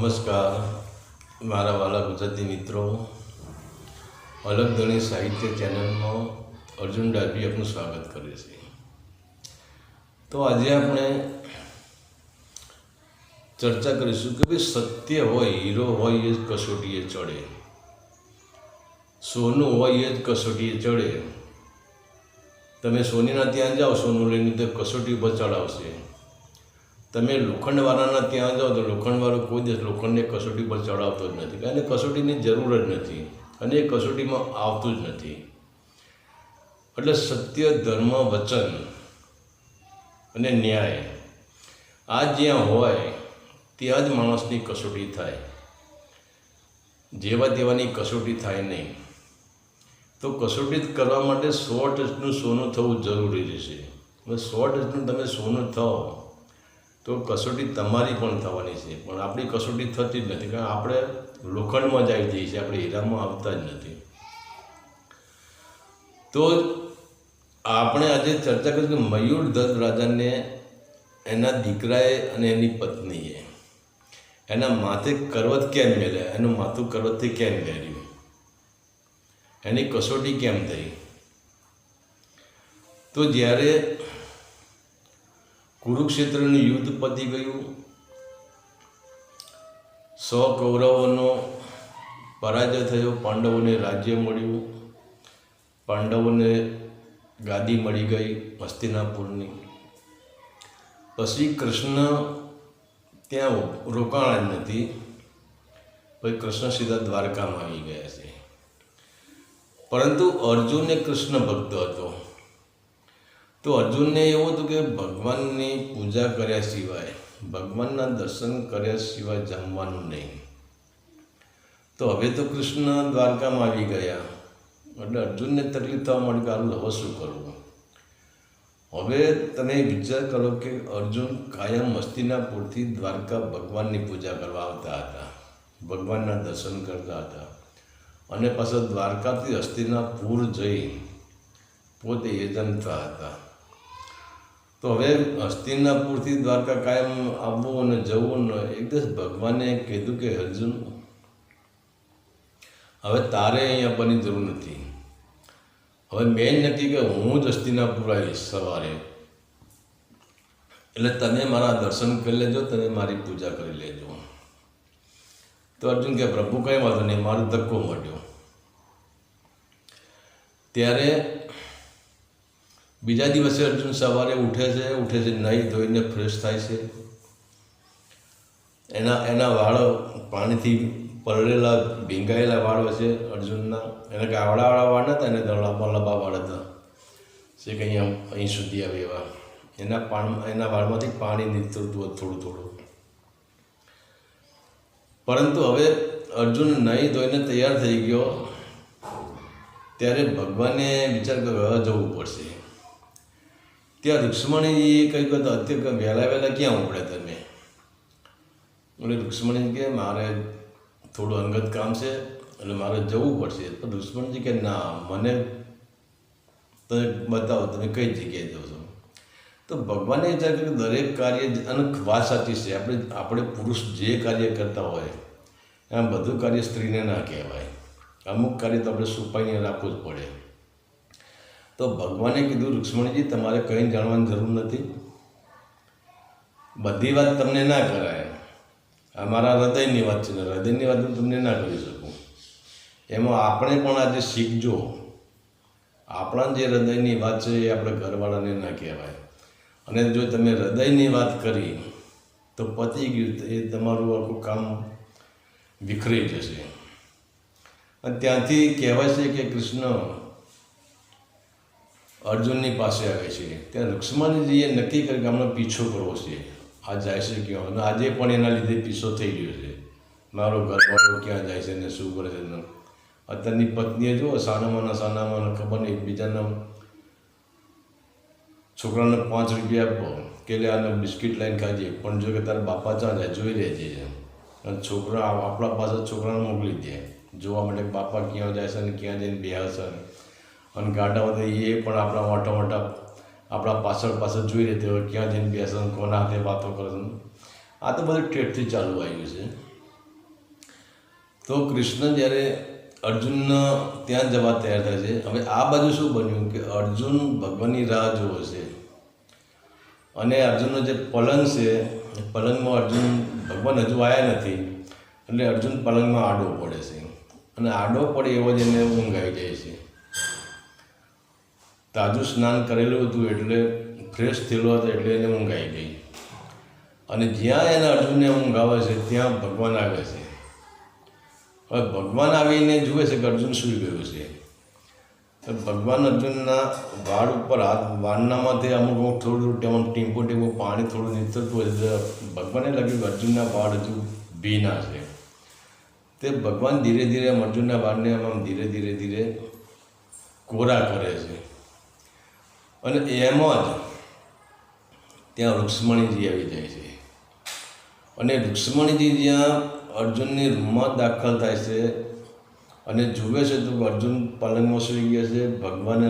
નમસ્કાર. મારા વાલા ગુજરાતી મિત્રો, અલગ ધણી સાહિત્ય ચેનલમાં અર્જુન ડાભી આપનું સ્વાગત કરે છે તો આજે આપણે ચર્ચા કરીશું કે ભાઈ સત્ય હોય, હીરો હોય એ જ કસોટીએ ચડે. સોનું હોય એ જ કસોટીએ ચડે. તમે સોનીના ત્યાં જાઓ, સોનું લઈને તો કસોટી ઉપર ચડાવશે. તમે લોખંડવાળાના ત્યાં જાઓ તો લોખંડવાળો કોઈ દિવસ લોખંડને કસોટી પર ચડાવતો જ નથી. કારણ કે કસોટીની જરૂર જ નથી અને એ કસોટીમાં આવતું જ નથી. એટલે સત્ય, ધર્મ, વચન અને ન્યાય આ જ્યાં હોય ત્યાં જ માણસની કસોટી થાય. જેવા તેવાની કસોટી થાય નહીં. તો કસોટી કરવા માટે સો ટચનું સોનું થવું જરૂરી રહેશે હવે સો ટચનું તમે સોનું થાઓ તો કસોટી તમારી પણ થવાની છે, પણ આપણી કસોટી થતી જ નથી, કારણ આપણે લોખંડમાં જ આવી જઈએ છીએ, આપણે હીરામાં આવતા જ નથી. તો આપણે આજે ચર્ચા કરીશું કે મયુર દત્ત રાજાને એના દીકરાએ અને એની પત્નીએ, એના માથે કરવત કેમ મેળ્યા એનું માથું કરવતથી કેમ મેળ્યું? એની કસોટી કેમ થઈ? તો જ્યારે કુરુક્ષેત્રનું યુદ્ધ પતી ગયું. સો કૌરવોનો પરાજય થયો, પાંડવોને રાજ્ય મળ્યું. પાંડવોને ગાદી મળી ગઈ હસ્તિનાપુરની. પછી કૃષ્ણ ત્યાં રોકાણ જ નથી. પછી કૃષ્ણ સીધા દ્વારકામાં આવી ગયા છે. પરંતુ અર્જુન એ કૃષ્ણ ભક્ત હતો. તો અર્જુનને એવું હતું કે ભગવાનની પૂજા કર્યા સિવાય, ભગવાનના દર્શન કર્યા સિવાય જમવાનું નહીં. તો હવે તો કૃષ્ણ દ્વારકામાં આવી ગયા. એટલે અર્જુનને તકલીફ થવા માંડી કે આનું હવે શું કરવું? હવે તમે વિચાર કરો કે અર્જુન કાયમ મસ્તિનાપુરથી દ્વારકા ભગવાનની પૂજા કરવા આવતા હતા. ભગવાનના દર્શન કરતા હતા. અને પાછા દ્વારકાથી હસ્તિનાપુર જઈ પોતે યજનતા હતા. તો હવે હસ્તિનાપુરથી દ્વારકા કાયમ આવવું અને જવું ન, એક દિવસ ભગવાને કીધું કે, અર્જુન, હવે તારે અહીંયા આપવાની જરૂર નથી. હવે મેં નક્કી કે હું જ હસ્તિનાપુર આવીશ સવારે. એટલે તમે મારા દર્શન કરી લેજો તમે મારી પૂજા કરી લેજો. તો અર્જુન કે, પ્રભુ, કંઈ વાંધો નહીં, મારો ધક્કો મળ્યો. ત્યારે બીજા દિવસે અર્જુન સવારે ઉઠે છે ઉઠે છે નાહી ધોઈને ફ્રેશ થાય છે. એના એના વાળ પાણીથી પલળેલા ભીંગાયેલા વાળ હશે અર્જુનના. એને ગાવડાવાળા વાળ હતા એને લાંબા લબા વાળ હતા. જે કંઈ આમ અહીં સુધી આવે એવા. એના પાણ, એના વાળમાંથી પાણી નીકળતું હતું થોડું થોડું. પરંતુ હવે અર્જુન નહીં ધોઈને તૈયાર થઈ ગયો. ત્યારે ભગવાને વિચાર કર્યો જવું પડશે. ત્યાં રુક્ષ્મણીજીએ કહ્યું કે અત્યારે વહેલા વહેલા ક્યાં ઉપડે તમે? એટલે રુક્ષ્મણી કે મારે થોડું અંગત કામ છે, એટલે મારે જવું પડશે. તો રૂક્ષ્મણજી કે, ના, મને તમે બતાવો, તમે કઈ જગ્યાએ જાઓ છો? તો ભગવાને વિચાર કે દરેક કાર્ય અને વાત સાચી છે. આપણે આપણે પુરુષ જે કાર્ય કરતા હોય, એમ બધું કાર્ય સ્ત્રીને ના કહેવાય. અમુક કાર્ય તો આપણે છુપાઈને રાખવું જ પડે. તો ભગવાને કીધું, રુક્ષ્મણીજી, તમારે કંઈ જાણવાની જરૂર નથી. બધી વાત તમને ના કરાય. આ મારા હૃદયની વાત છે હૃદયની વાત હું તમને ના કરી શકું. એમાં આપણે પણ આજે શીખજો આપણા જે હૃદયની વાત છે એ આપણે ઘરવાળાને ના કહેવાય. અને જો તમે હૃદયની વાત કરી, તો પતી ગયું એ તમારું આખું કામ વિખરાઈ જશે. અને ત્યાંથી કહેવાય છે કે કૃષ્ણ અર્જુનની પાસે આવે છે. ત્યાં લક્ષ્મણજીએ નક્કી કરે કે હમણાં પીછો કરવો છે. આ જાય છે ક્યાં અને આજે પણ એના લીધે પીછો થઈ ગયો છે. મારો ઘરવાળો ક્યાં જાય છે ને શું કરે છે અત્યારની પત્નીએ જુઓ, સાનામાં સાનામાં ખબર નહીં, એકબીજાના છોકરાને પાંચ રૂપિયા આપો, કે લે આને બિસ્કિટ લઈને ખાજે. પણ જો કે તારા બાપા ત્યાં જાય, જોઈ રહેજે અને છોકરા, આપણા પાસે છોકરાને મોકલી દે. જોવા માટે બાપા ક્યાં જાય છે ને ક્યાં જઈને બેહે છે અને ગાડા બધા એ પણ આપણા મોટા મોટા આપણા પાછળ પાછળ જોઈ લેते હોય, ક્યાં જઈને બેસે કોના હાથે વાતો કરે આ તો બધું ઠેઠથી ચાલુ આવ્યું છે. તો કૃષ્ણ જ્યારે અર્જુનનો ત્યાં જવા તૈયાર થાય છે, હવે આ બાજુ શું બન્યું કે અર્જુન ભગવાનની રાહ જુએ છે. અને અર્જુનનો જે પલંગ છે પલંગમાં અર્જુન ભગવાન હજુ આવ્યા નથી, એટલે અર્જુન પલંગમાં આડો પડે છે. અને આડો પડે એવો જ એને ઊંઘ આવી જાય છે. તાજું સ્નાન કરેલું હતું એટલે ફ્રેશ થયેલો હતો એટલે એને ઊંઘ આવી ગઈ. અને જ્યાં એને અર્જુનને ઊંઘ આવે છે, ત્યાં ભગવાન આવે છે. હવે ભગવાન આવીને જુએ છે કે અર્જુન સૂઈ ગયું છે. તો ભગવાન અર્જુનના વાળ ઉપર હાથ વારનામાંથી અમુક અમુક થોડું થોડું ટીમ્પો ટીમ્પો પાણી થોડું નીકળતું હોય છે ભગવાનને લાગ્યું કે અર્જુનના વાળ હજુ ભીના છે. તે ભગવાન ધીરે ધીરે અર્જુનના વાળને આમ ધીરે ધીરે ધીરે કોરા કરે છે. અને એમાં જ ત્યાં રુક્ષ્મણીજી આવી જાય છે. અને રુક્ષ્મણીજી જ્યાં અર્જુનની રૂમમાં દાખલ થાય છે અને જુએ છે તો અર્જુન પલંગમાં સૂઈ ગયા છે, ભગવાન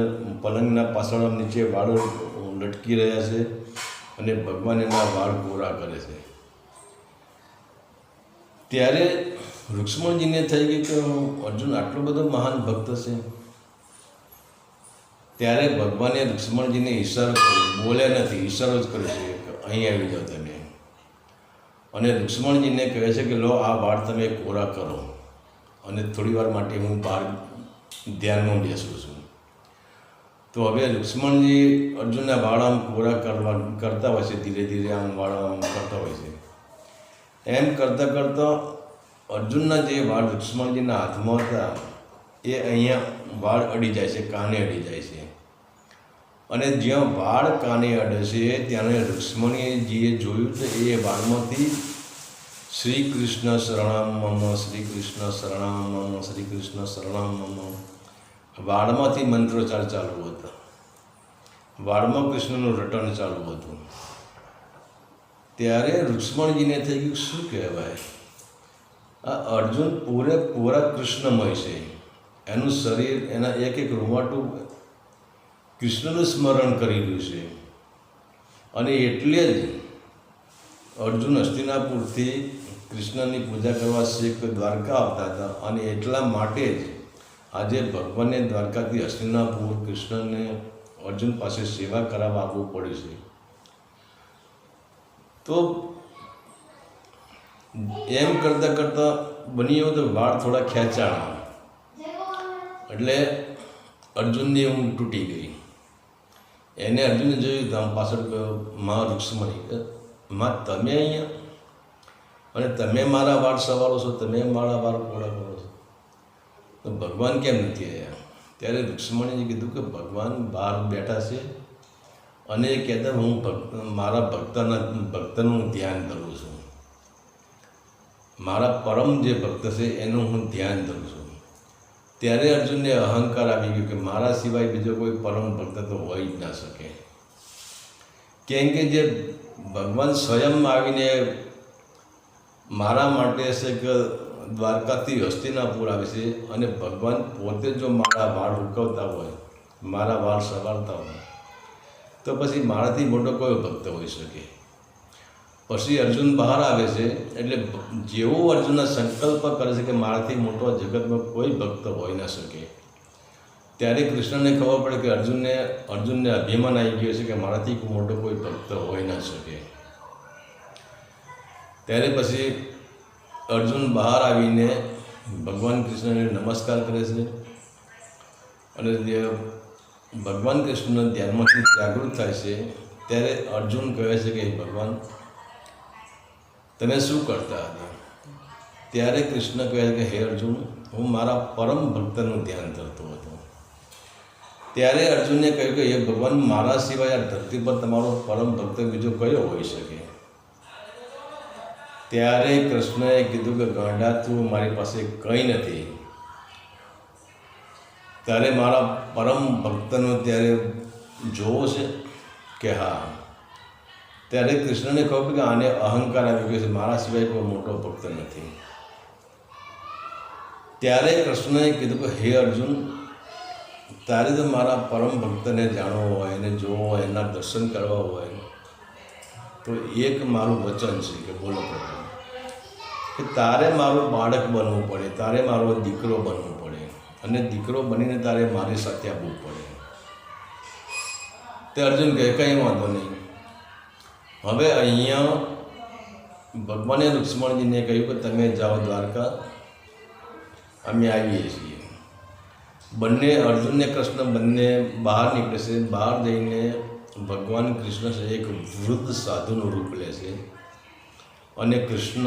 પલંગના પાછળ નીચે વાળો લટકી રહ્યા છે અને ભગવાન એના વાળ કોરા કરે છે. ત્યારે રુક્ષ્મણજીને થઈ ગયું કે અર્જુન આટલો બધો મહાન ભક્ત છે. ત્યારે ભગવાને લક્ષ્મણજીને ઈશારો કર્યો. બોલ્યા નથી, ઈશારો જ કરે છે. અહીં આવી જાઓ તમે. અને લક્ષ્મણજીને કહે છે કે, લો, આ વાળ તમે કોરા કરો. અને થોડી વાર માટે હું બહાર ધ્યાનમાં બેસું છું. તો હવે લક્ષ્મણજી અર્જુનના વાળ આમ કોરા કરવા, કરતા હોય છે, ધીરે ધીરે આમ વાળ આમ કરતા હોય છે. એમ કરતાં કરતાં અર્જુનના જે વાળ લક્ષ્મણજીના હાથમાં હતા, એ અહીંયા વાળ અડી જાય છે, કાને અડી જાય છે. અને જ્યાં વાળ કાને અડે છે ત્યાં લક્ષ્મણીજીએ જોયું તો એ વાળમાંથી શ્રી કૃષ્ણ શરણામ શ્રી કૃષ્ણ શરણામ શ્રી કૃષ્ણ શરણામ વાળમાંથી મંત્રોચ્ચાર ચાલુ હતો. વાળમાં કૃષ્ણનું રટણ ચાલુ હતું. ત્યારે રુક્ષ્મણજીને થઈ ગયું, શું કહેવાય? આ અર્જુન પૂરેપૂરા કૃષ્ણમય છે. એનું શરીર, એના એક એક રૂવાટું કૃષ્ણનું સ્મરણ કરી રહ્યું છે. અને એટલે જ અર્જુન હસ્તિનાપુરથી કૃષ્ણની પૂજા કરવા શેખ દ્વારકા આવતા હતા. અને એટલા માટે જ આજે ભગવાનને દ્વારકાથી હસ્તિનાપુર કૃષ્ણને અર્જુન પાસે સેવા કરાવવા આવવું પડે છે. તો એમ કરતાં કરતાં બની તો વાળ થોડા ખેંચાણા. એટલે અર્જુનની ઊંઘ તૂટી ગઈ. એને અર્જુને જોયું આમ પાછળ ગયો મા રૂક્ષ્મણી કે માં તમે અહીંયા? અને તમે મારા વાળ સવારો છો, તમે મારા વાળ કોળા કરો છો. તો ભગવાન કેમ નથી આવ્યા ત્યારે રૂક્ષ્મણીએ કીધું કે, ભગવાન બહાર બેઠા છે અને એ કહેતા, હું ભક્ત, મારા ભક્તના, ભક્તનું ધ્યાન કરું છું. મારા પરમ જે ભક્ત છે, એનું હું ધ્યાન કરું છું. ત્યારે અર્જુનને અહંકાર આવી ગયો કે મારા સિવાય બીજો કોઈ પરમ ભક્ત તો હોઈ જ ના શકે. કેમ કે જે ભગવાન સ્વયં આવીને મારા માટે છે કે દ્વારકાથી હસ્તિનાપુર આવે છે અને ભગવાન પોતે જો મારા વાળ ઉકવતા હોય, મારા વાળ સવારતા હોય, તો પછી મારાથી મોટો કોઈ ભક્ત હોઈ શકે. પછી અર્જુન બહાર આવે છે, એટલે જેવો અર્જુનના સંકલ્પ કરે છે કે મારાથી મોટો જગતમાં કોઈ ભક્ત હોઈ ના શકે. ત્યારે કૃષ્ણને ખબર પડે કે અર્જુનને અર્જુનને અભિમાન આવી ગયો છે કે મારાથી મોટો કોઈ ભક્ત હોઈ ના શકે. ત્યારે પછી અર્જુન બહાર આવીને ભગવાન કૃષ્ણને નમસ્કાર કરે છે. અને જે ભગવાન કૃષ્ણ ધ્યાનમાંથી જાગૃત થાય છે, ત્યારે અર્જુન કહે છે કે ભગવાન તમે શું કરતા હતા? ત્યારે કૃષ્ણ કહે કે, હે અર્જુન, હું મારા પરમ ભક્તનું ધ્યાન કરતો હતો. ત્યારે અર્જુને કહ્યું કે, હે ભગવાન, મારા સિવાય આ ધરતી પર તમારો પરમ ભક્ત બીજો કયો હોઈ શકે? ત્યારે કૃષ્ણએ કીધું કે, ગાંડા, તું મારી પાસે કંઈ નથી. ત્યારે મારા પરમ ભક્તનો ત્યારે જોવો છે કે, હા ત્યારે કૃષ્ણને કહ્યું કે આને અહંકાર આવી ગયો છે. મારા સિવાય કોઈ મોટો ભક્ત નથી. ત્યારે કૃષ્ણએ કીધું કે, હે અર્જુન, તારે તો મારા પરમ ભક્તને જાણવો હોય એને જોવો હોય, એના દર્શન કરવા હોય. તો એક મારું વચન છે કે બોલો પ્રભુ, કે તારે મારું બાળક બનવું પડે, તારે મારો દીકરો બનવું પડે અને દીકરો બનીને તારે મારી સાથે આવવું પડે. તે અર્જુન કહે, કંઈ વાંધો નહીં. હવે અહીંયા ભગવાને લક્ષ્મણજીને કહ્યું કે તમે જાઓ દ્વારકા, અમે આવીએ છીએ. બંને અર્જુન ને કૃષ્ણ બંને બહાર નીકળે છે. બહાર જઈને ભગવાન કૃષ્ણ છે, એક વૃદ્ધ સાધુનું રૂપ લે છે અને કૃષ્ણ,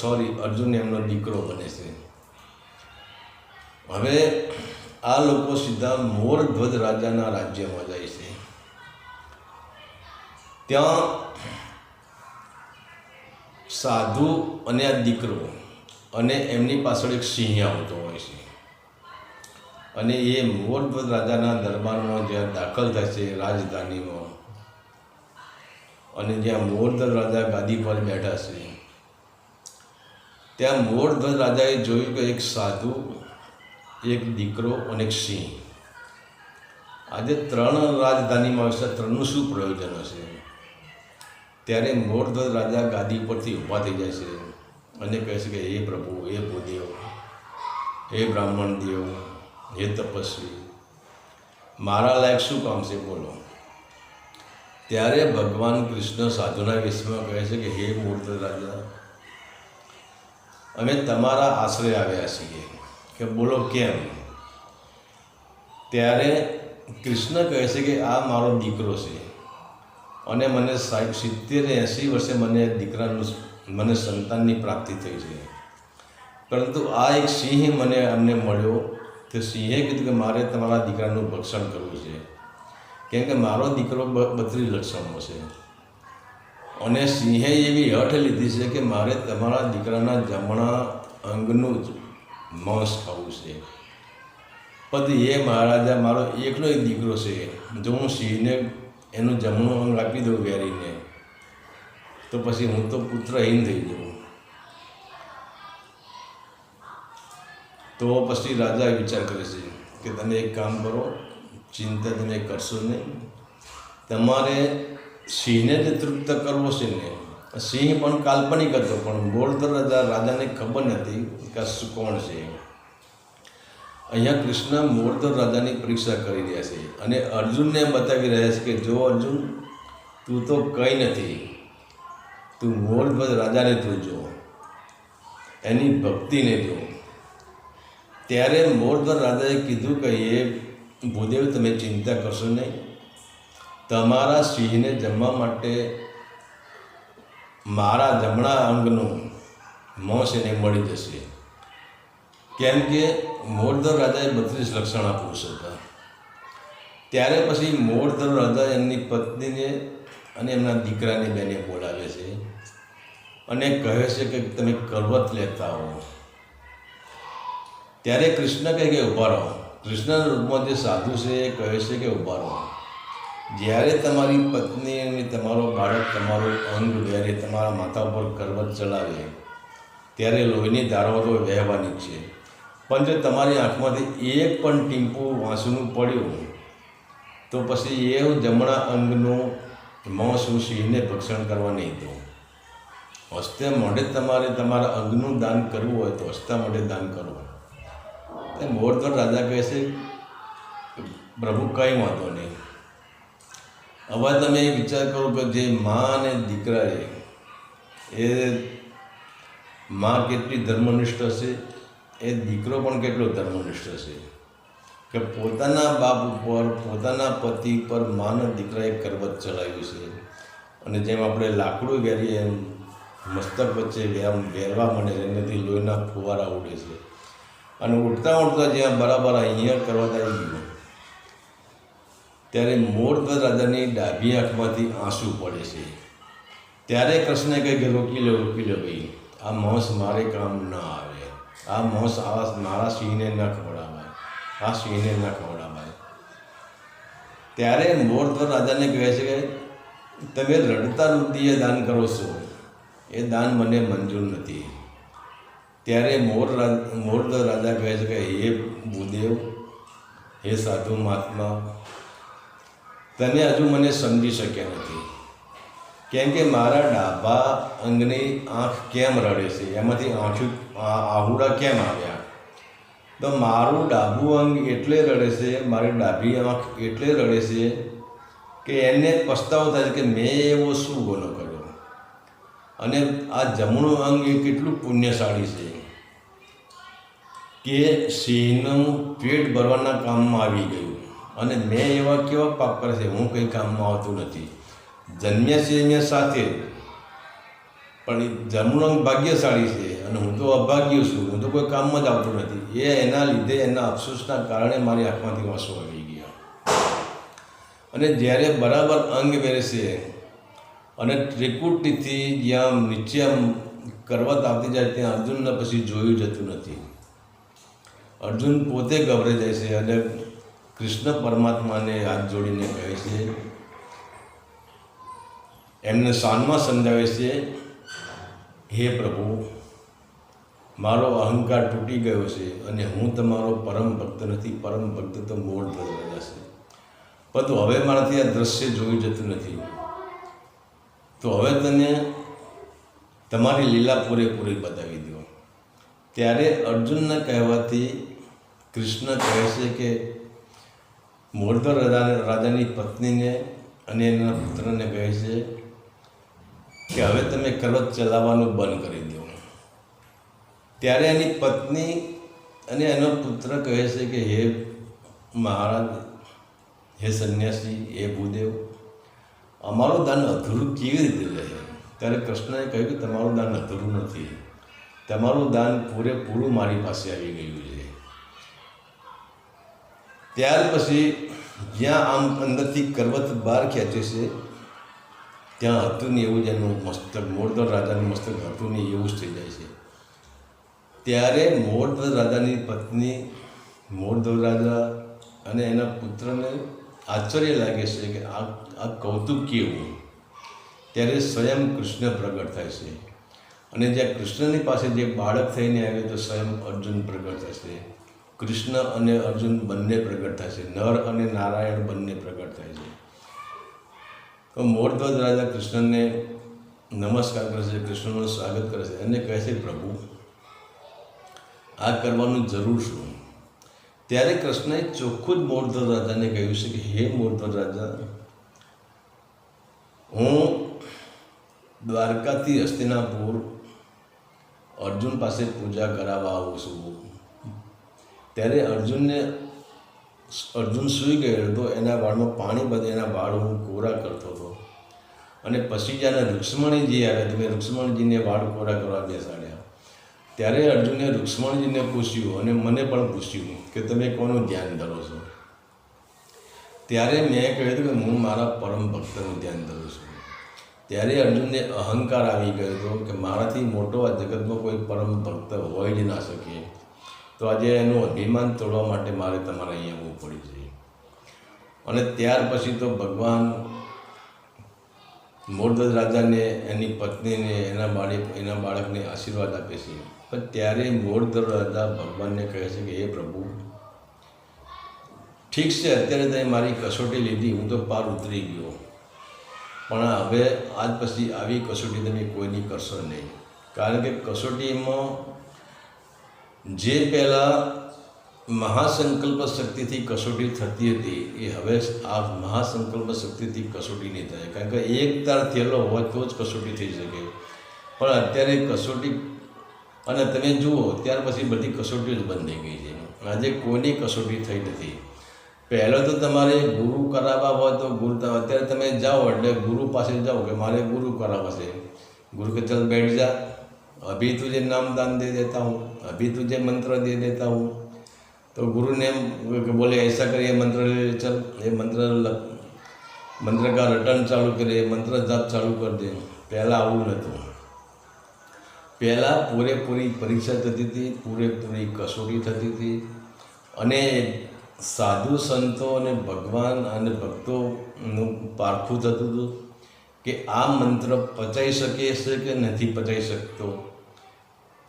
સોરી, અર્જુન એમનો દીકરો બને છે. હવે આ લોકો સીધા મોરધ્વજ રાજાના રાજ્યમાં જાય છે ત્યાં સાધુ અને આ દીકરો અને એમની પાછળ એક સિંહ આવતો હોય છે. અને એ મોરધ્વજ રાજાના દરબારમાં જ્યાં દાખલ થાય છે રાજધાનીમાં અને જ્યાં મોરધ્વજ રાજા ગાદી પર બેઠા છે. ત્યાં મોરધ્વજ રાજાએ જોયું કે એક સાધુ, એક દીકરો અને એક સિંહ. આજે ત્રણ રાજધાનીમાં હશે ત્રણનું શું પ્રયોજન હશે? ત્યારે મોરધ્વજ રાજા ગાદી પરથી ઊભા થઈ જાય છે અને કહે છે કે, હે પ્રભુ, હે ભૂદેવ, હે બ્રાહ્મણ દેવ, હે તપસ્વી, મારા લાયક શું કામ છે? બોલો. ત્યારે ભગવાન કૃષ્ણ સાધુના વેશમાં કહે છે કે, હે મૂર્ત રાજા, અમે તમારા આશરે આવ્યા છીએ. કે બોલો, કેમ? ત્યારે કૃષ્ણ કહે છે કે, આ મારો દીકરો છે. અને મને સાહેબ સિત્તેર એંસી વર્ષે મને દીકરાનું મને સંતાનની પ્રાપ્તિ થઈ છે. પરંતુ આ એક સિંહ મને અમને મળ્યો. તે સિંહે કીધું કે મારે તમારા દીકરાનું ભક્ષણ કરવું છે. કેમ કે મારો દીકરો બ લક્ષણો છે. અને સિંહે એવી હઠ લીધી છે કે મારે તમારા દીકરાના જમણા અંગનું જ માંસ ખાવું છે. પછી એ મહારાજા, મારો એકલો એક દીકરો છે. જો હું સિંહને એનું જમણું અંગ આપી દઉં વેરીને, તો પછી હું તો પુત્રહીન થઈ જાઉં. તો પછી રાજા વિચાર કરે છે કે તમે એક કામ કરો, ચિંતા તમે કરશો નહીં. તમારે સિંહને જે તૃપ્ત કરવો છે ને. સિંહ પણ કાલ્પનિક હતો, પણ બોલ રાજા, રાજાને ખબર નથી કે કોણ છે. અહીંયા કૃષ્ણ મોરધર રાજાની પરીક્ષા કરી રહ્યા છે અને અર્જુનને બતાવી રહ્યા છે કે જો અર્જુન, તું તો કંઈ નથી. તું મોરધ્વજ રાજાને તું જો એની ભક્તિને જો. ત્યારે મોરધ્વજ રાજાએ કીધું કે એ ભૂદેવ, તમે ચિંતા કરશો નહીં. તમારા સિંહને જમવા માટે મારા જમણા અંગનું માંસ એને મળી જશે. કેમ કે મોરધર રાજાએ બત્રીસ લક્ષણા પુરુષ હતા ત્યારે પછી મોરધર રાજા એમની પત્નીને અને એમના દીકરાને બેને બોલાવે છે અને કહે છે કે તમે કરવત લેતા હો. ત્યારે કૃષ્ણ કહે કે ઊભા રહો. કૃષ્ણના રૂપમાં જે સાધુ છે એ કહે છે કે ઊભા રહો. જ્યારે તમારી પત્ની અને તમારો બાળક તમારો અંગ જ્યારે તમારા માથા ઉપર કરવત ચલાવે ત્યારે લોહીની ધારો તો વહેવાની છે. પણ જો તમારી આંખમાંથી એક પણ ટીમ્પુ વાંસનું પડ્યું તો પછી એ જમણા અંગનું મોં સિંહને ભક્ષણ કરવા નહીં દો. હસ્તે મોઢે તમારે તમારા અંગનું દાન કરવું હોય તો હસતા મોઢે દાન કરો. તે મોરધર રાજા કહે છે, પ્રભુ, કંઈ વાંધો નહીં. હવે તમે એ વિચાર કરો કે જે મા અને દીકરા એ મા કેટલી ધર્મનિષ્ઠ હશે એ દીકરો પણ કેટલો ધર્મનિષ્ઠ છે કે પોતાના બાપ ઉપર, પોતાના પતિ પર માના દીકરાએ કરવત ચલાવ્યું છે. અને જેમ આપણે લાકડું વેરીએ એમ મસ્તક વચ્ચે આમ વેરવા મને એનાથી લોહીના ફુવારા ઉડે છે. અને ઉડતા ઉડતા જ્યાં બરાબર અહીંયા કરવત આવી ગયું ત્યારે મોરધ્વજ રાજાની ડાબી આંખમાંથી આંસુ પડે છે. ત્યારે કૃષ્ણે કહે કે રોકી લો રોકી લો ભાઈ, આ માંસ મારે કામ ન આવે. આ મોસ આવા મારા સિંહને ન ખવડાવાય. આ સિંહને ન ખવડાવાય. ત્યારે મોરધ્વર રાજાને કહે છે કે, તમે રડતા રુદીએ દાન કરો છો. એ દાન મને મંજૂર નથી. ત્યારે મોર મોરધ્વર રાજા કહે છે કે, હે ભૂદેવ, હે સાધુ મહાત્મા તમે હજુ મને સમજી શક્યા નથી. કેમ કે મારા ડાબા અંગની આંખ કેમ રડે છે? એમાંથી આંખું આહુડા કેમ આવ્યા? તો મારું ડાબું અંગ એટલે રડે છે, મારી ડાબી આંખ એટલે રડે છે કે એને પસ્તાવો થાય કે મેં એવો શું ગુનો કર્યો? અને આ જમણું અંગ એ કેટલું પુણ્યશાળી છે કે સિંહનું પેટ ભરવાના કામમાં આવી ગયું. અને મેં એવા કેવા પાપ કરે છે, હું કંઈ કામમાં આવતું નથી. જન્મ્યા સિંહ સાથે, પણ જમણું અંગ ભાગ્યશાળી છે. અને હું તો અભાગ્ય છું. હું તો કોઈ કામમાં જ આવતું નથી. એ એના લીધે, એના અફસોસના કારણે મારી આંખમાંથી વાંસો આવી ગયા. અને જ્યારે બરાબર અંગ વેરશે અને ત્રિકુટીથી જ્યાં નીચે આમ કરવત આવતી જાય, ત્યાં અર્જુનને પછી જોયું જતું નથી. અર્જુન પોતે ગભરે જાય છે અને કૃષ્ણ પરમાત્માને હાથ જોડીને કહે છે, એમને શાનમાં સમજાવે છે. હે પ્રભુ મારો અહંકાર તૂટી ગયો છે અને હું તમારો પરમ ભક્ત નથી, પરમ ભક્ત તો મૂળ ધર્મ છે. પરંતુ હવે મારાથી આ દ્રશ્ય જોઈ જતું નથી. તો હવે તને તમારી લીલા પૂરેપૂરી બતાવી દો ત્યારે અર્જુનના કહેવાથી કૃષ્ણ કહે છે કે મોરધર રાજાની પત્નીને અને એના પુત્રને કહે છે કે હવે તમે કરવત ચલાવવાનું બંધ કરી દો. ત્યારે એની પત્ની અને એનો પુત્ર કહે છે કે, હે મહારાજ, હે સંન્યાસી, હે ભૂદેવ, અમારું દાન અધૂરું કેવી રીતે રહે? ત્યારે કૃષ્ણએ કહ્યું કે, તમારું દાન અધૂરું નથી. તમારું દાન પૂરેપૂરું મારી પાસે આવી ગયું છે. ત્યાર પછી જ્યાં આમ અંદરથી કરવત બહાર ખેંચે છે, ત્યાં હતું ને એવું જ એનું મસ્તક મોરદર રાજાનું મસ્તક હતું ને એવું જ થઈ જાય છે. ત્યારે મોરધ્વજ રાજાની પત્ની મોરધ્વજ રાજા અને એના પુત્રને આશ્ચર્ય લાગે છે કે આ આ કૌતુક કેવું? ત્યારે સ્વયં કૃષ્ણ પ્રગટ થાય છે. અને જ્યાં કૃષ્ણની પાસે જે બાળક થઈને આવે તો સ્વયં અર્જુન પ્રગટ થશે કૃષ્ણ અને અર્જુન બંને પ્રગટ થાય છે. નર અને નારાયણ બંને પ્રગટ થાય છે. તો મોરધ્વજ રાજા કૃષ્ણને નમસ્કાર કરે છે, કૃષ્ણનું સ્વાગત કરે છે અને કહે છે, પ્રભુ આ કરવાનું જરૂર શું? ત્યારે કૃષ્ણએ ચોખ્ખું જ મોરધર રાજાને કહ્યું છે કે, હે મોરધર રાજા, હું દ્વારકાથી હસ્તિનાપુર અર્જુન પાસે પૂજા કરાવવા આવું છું. ત્યારે અર્જુનને અર્જુન સૂઈ ગયો હતો, એના વાળમાં પાણી બધે, એના વાળ હું કોરા કરતો હતો. અને પછી જ્યારે રુક્ષ્મણીજી આવ્યા. તો મેં રુક્ષ્મણીજીને વાળ કોરા કરવા બેસાડ્યા. ત્યારે અર્જુને રુક્ષ્મણજીને પૂછ્યું અને મને પણ પૂછ્યું કે તમે કોનું ધ્યાન ધરો છો? ત્યારે મેં કહ્યું કે હું મારા પરમ ભક્તનું ધ્યાન ધરું છું. ત્યારે અર્જુનને અહંકાર આવી ગયો હતો કે મારાથી મોટો આ જગતમાં કોઈ પરમ ભક્ત હોય જ ના શકે. તો આજે એનું અભિમાન તોડવા માટે મારે તમારે અહીંયા આવવું પડી છે. અને ત્યાર પછી તો ભગવાન મોરધજ રાજાને, એની પત્નીને, એના બાળક, એના બાળકને આશીર્વાદ આપે છે. પણ ત્યારે મોરધજ દરવાજા ભગવાનને કહે છે કે, હે પ્રભુ, ઠીક છે, અત્યારે તમે મારી કસોટી લીધી, હું તો પાર ઉતરી ગયો. પણ હવે આજ પછી આવી કસોટી તમે કોઈની કરશો નહીં. કારણ કે કસોટીમાં જે પહેલાં મહાસંકલ્પ શક્તિથી કસોટી થતી હતી, એ હવે આ મહાસંકલ્પ શક્તિથી કસોટી નહીં થાય. કારણ કે એક તાર થયેલો હોય તો જ કસોટી થઈ શકે. પણ અત્યારે કસોટી અને તમે જુઓ, ત્યાર પછી બધી કસોટીઓ જ બંધ થઈ ગઈ છે. આજે કોઈની કસોટી થઈ નથી. પહેલો તો તમારે ગુરુ કરાવવા હોય તો ગુરુ અત્યારે તમે જાઓ, એટલે ગુરુ પાસે જાઓ કે મારે ગુરુ કરાવવા છે. ગુરુ કે ચાલ બેઠ જા. અભી તું જે નામદાન દે દેતા હું. અભી તુજે મંત્ર દે દેતા હું. તો ગુરુને એમ બોલે, એસા કરીએ મંત્ર લે ચલ. એ મંત્ર મંત્ર કા રટન ચાલુ કરે મંત્ર જાપ ચાલુ કરી દે. પહેલાં આવું નહોતું પહેલાં પૂરેપૂરી પરીક્ષા થતી હતી, પૂરેપૂરી કસોટી થતી હતી અને સાધુ સંતો અને ભગવાન અને ભક્તોનું પારખું થતું હતું કે આ મંત્ર પચાઈ શકે છે કે નથી પચાઈ શકતો.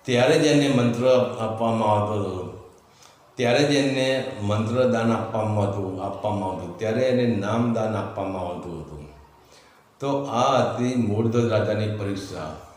ત્યારે જ એને મંત્ર આપવામાં આવતો હતો. ત્યારે જ એને મંત્રદાન આપવામાં આવતું આપવામાં આવતું. ત્યારે એને નામદાન આપવામાં આવતું હતું. તો આ હતી મૂળધ્વજ રાજાની પરીક્ષા.